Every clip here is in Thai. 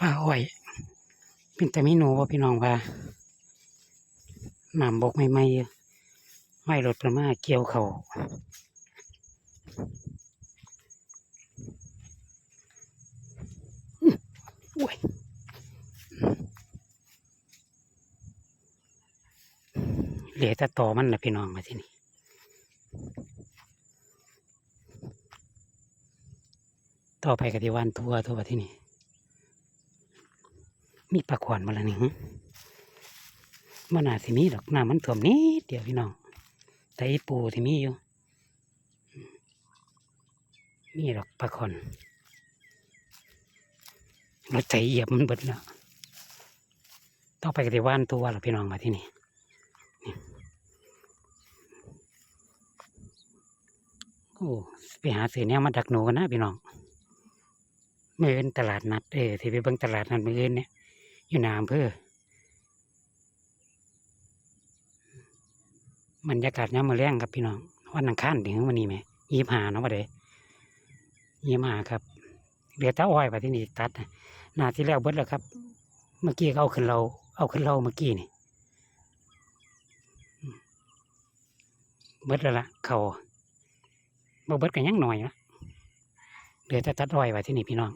ปลาอ้อย เป็นแต่ไม่หนูว่าพี่น้องว่าหน้ำบกไม่ไม่ๆอยู่ไม่รถประมาเกี่ยวเขาอื้ยเหลือแต่ต่อมันนะพี่น้องมาที่นี่ต่อไปกับที่วันทัวทัวที่นี่ มีปลาขวานมาแล้วนี่หึมันอาจสิมีดอกน้ำมันท่วมนิดเดียวพี่น้องแต่อีปูที่มีอยู่มีดอกปลาขอนรถใจเหยียบมันเบิดแล้วต่องไปกับที่ว่านตัวหรอพี่น้องมาที่นี่โอ้ไปหาซื้อแนวมาดักหนูกันนะพี่น้องเมื่อเอินตลาดนัดเออที่ไปเบิ่งตลาดนัดเมื่อเอินเนี่ย อยู่หนาอำเภอบรรยากาศยามมื้อแรงครับพี่น้องวันอังคารถึงวันนี้ไหมยี่หาเนาะว่าเด้ยี่หาครับเหลือแต่อ้อยไปที่นี่ตัดนาที่แล้วเบิดแล้วครับ เมื่อกี้ก็เอาขึ้นเรา เอาขึ้นเราเมื่อกี้นี่เบิดแล้วละเขาบ่เบิดกันยังหน่อยละเหลือแต่ตัดอ้อยไว้ที่นี่พี่น้อง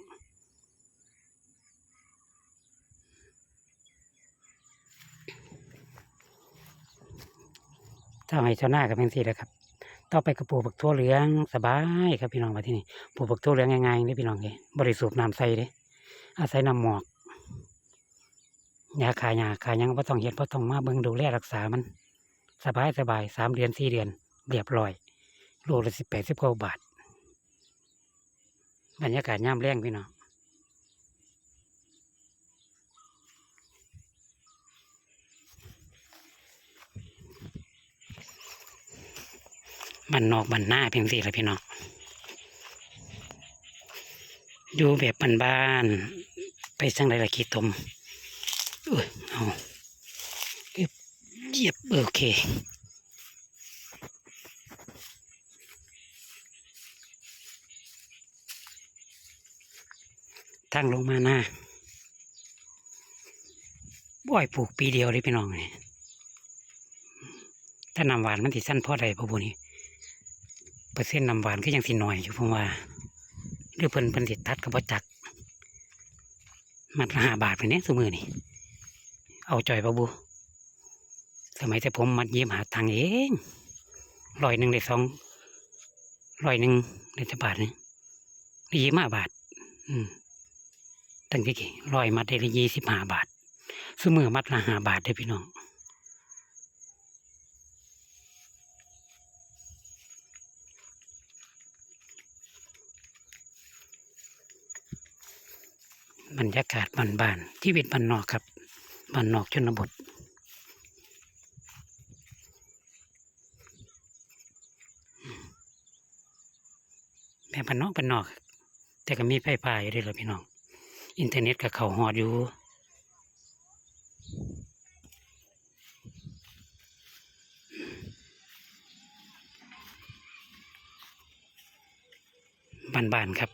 ถ้าให้เจ้าหน้ากับเป็นสี่แหล้วครับ ต่อไปกระปูกบักทั่วเหลืองสบายครับพี่น้องมาที่นี่ปลูกบักทั่วเหลืองง่ายๆเลยพี่น้องเลยบริสุทธิ์น้ำใสเลยอาศัยน้ำหมอกยาขายยาขายยังว่าต้องเห็ดว่าต้องมาเบิ่งดูแลรักษามัน สบายสบายสามเดือนสี่เดือนเรียบร้อยโลละสิบแปดสิบเก้าบาท บรรยากาศย่ำแรงพี่น้อง บ้านนอกบ้านหน้าเพียงสี่ละพี่น้องอยู่แบบบ้านๆไปสังไรละขี้ตมอุ้ยเอาอึ๊บเยียบโอเคทางลงมาหน้าบ่อยปลูกปีเดียวเลยพี่น้องเนี่ยถ้านำหวานมันติสั้นพราะใดพะบุนี่ เปอร์เซ็นต์น้ำหวานก็ยังสิหน่อยอยู่ผมว่าหรือเพิ่นเพิ่นติดตัดกับบ่จักมัดละห้าบาทเป็นเนี้ยสมือนี่เอาจ่อยปะบูสมัยแต่ผมมัดเยี่ยมหาทางเองร้อยหนึ่งได้สองร้อยหนึ่งได้จะบาทนึงได้ยี่ห้าบาท อืมตั้งที่กี่ร้อยมัดได้ละยี่สิบห้าบาทสมือมัดละห้าบาทเด้พี่น้อง บรรยากาศบ้านๆที่เป็นบ้านนอกครับบ้านนอกชนบทแม่บ้านนอกบ้านนอก แต่ก็มีไฟฟ้าอยู่ด้วยเหรอพี่น้อง อินเทอร์เน็ตกับเขาหอดอยู่บ้านๆครับ